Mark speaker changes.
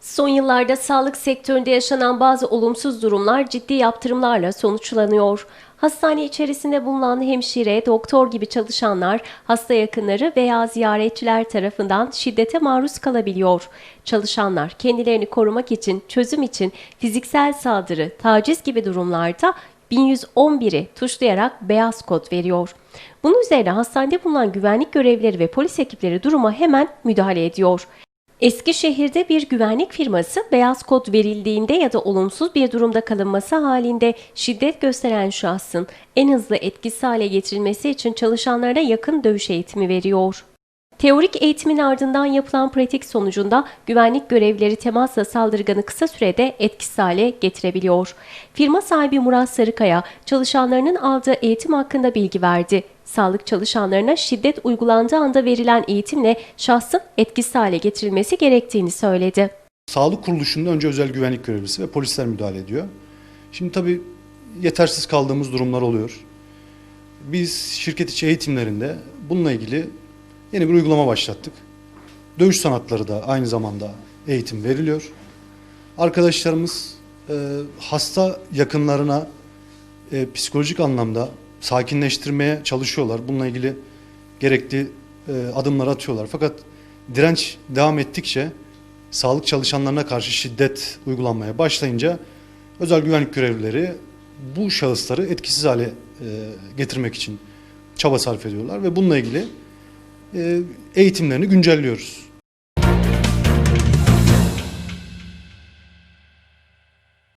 Speaker 1: Son yıllarda sağlık sektöründe yaşanan bazı olumsuz durumlar ciddi yaptırımlarla sonuçlanıyor. Hastane içerisinde bulunan hemşire, doktor gibi çalışanlar, hasta yakınları veya ziyaretçiler tarafından şiddete maruz kalabiliyor. Çalışanlar kendilerini korumak için, çözüm için fiziksel saldırı, taciz gibi durumlarda 1111'i tuşlayarak beyaz kod veriyor. Bunun üzerine hastanede bulunan güvenlik görevlileri ve polis ekipleri duruma hemen müdahale ediyor. Eskişehir'de bir güvenlik firması beyaz kod verildiğinde ya da olumsuz bir durumda kalınması halinde şiddet gösteren şahsın en hızlı etkisiz hale getirilmesi için çalışanlarına yakın dövüş eğitimi veriyor. Teorik eğitimin ardından yapılan pratik sonucunda güvenlik görevlileri temasla saldırganı kısa sürede etkisiz hale getirebiliyor. Firma sahibi Murat Sarıkaya çalışanlarının aldığı eğitim hakkında bilgi verdi. Sağlık çalışanlarına şiddet uygulandığı anda verilen eğitimle şahsın etkisiz hale getirilmesi gerektiğini söyledi.
Speaker 2: Sağlık kuruluşunda önce özel güvenlik görevlisi ve polisler müdahale ediyor. Şimdi tabii yetersiz kaldığımız durumlar oluyor. Biz şirket içi eğitimlerinde bununla ilgili yeni bir uygulama başlattık. Dövüş sanatları da aynı zamanda eğitim veriliyor. Arkadaşlarımız e, hasta yakınlarına e, psikolojik anlamda sakinleştirmeye çalışıyorlar. Bununla ilgili gerekli e, adımlar atıyorlar. Fakat direnç devam ettikçe sağlık çalışanlarına karşı şiddet uygulanmaya başlayınca özel güvenlik görevlileri bu şahısları etkisiz hale e, getirmek için çaba sarf ediyorlar ve bununla ilgili eğitimlerini güncelliyoruz.